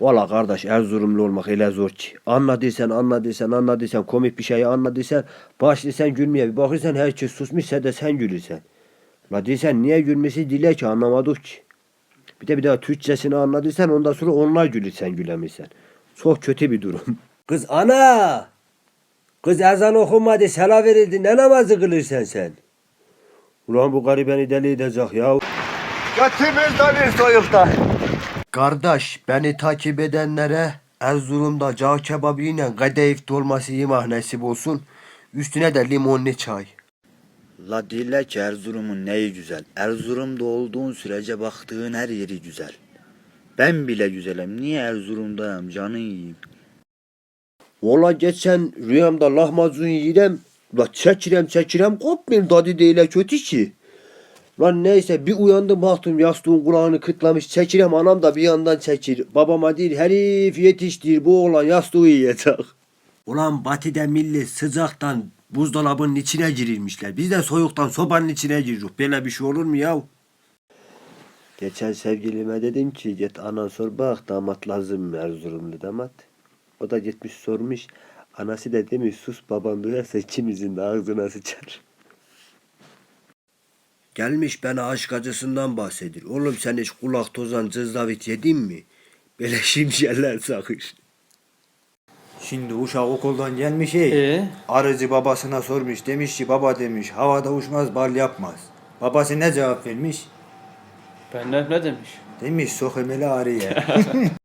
Valla kardeş Erzurumlu olmak öyle zor ki. Anladıysan anladıysan anladıysan komik bir şeyi anladıysan başlıysan gülmeye bir bakırsan herkes susmuşsa da sen gülürsen. La diysen niye gülmesi dile ki anlamadık ki. Bir de bir daha Türkçesini anladıysan ondan sonra onlar gülür sen gülemişsen. Çok kötü bir durum. Kız ana! Kız ezan okunmadı sela verildi ne namazı kılırsan sen? Ulan bu garı beni deli edecek ya. Götümüzde bir soyukta. Kardeş beni takip edenlere Erzurum'da cağ kebabı ile kadayıf dolması yemek nasip olsun. Üstüne de limonlu çay. La dille ki Erzurum'un neyi güzel. Erzurum'da olduğun sürece baktığın her yeri güzel. Ben bile güzelim. Niye Erzurum'dayım canı yiyeyim. Valla geçen rüyamda lahmacun yiyem. La çekirem çekirem kopmuyor tadı değil kötü ki. Lan neyse bir uyandım baktım yastığın kulağını kıtlamış çekirem anam da bir yandan çekir. Babama değil herif yetiştir bu oğlan yastığı yiyecek. Ulan batıda millet sıcaktan buzdolabının içine girilmişler. Biz de soğuktan sobanın içine giriyoruz. Böyle bir şey olur mu ya? Geçen sevgilime dedim ki git anan sor bak damat lazım mı Erzurumlu damat. O da gitmiş sormuş. Anası da demiş sus baban duyarsa ikimizin de ağzına sıçar. Gelmiş bana aşk acısından bahsedir. Oğlum sen hiç kulak tozan cızdavit yedin mi? Böyle şimşeller sakış. Şimdi uşak okuldan gelmiş ey. Ee? Arıcı babasına sormuş demiş ki baba demiş havada uçmaz bal yapmaz. Babası ne cevap vermiş? Ben ne, ne demiş? Demiş sokemeli arıya.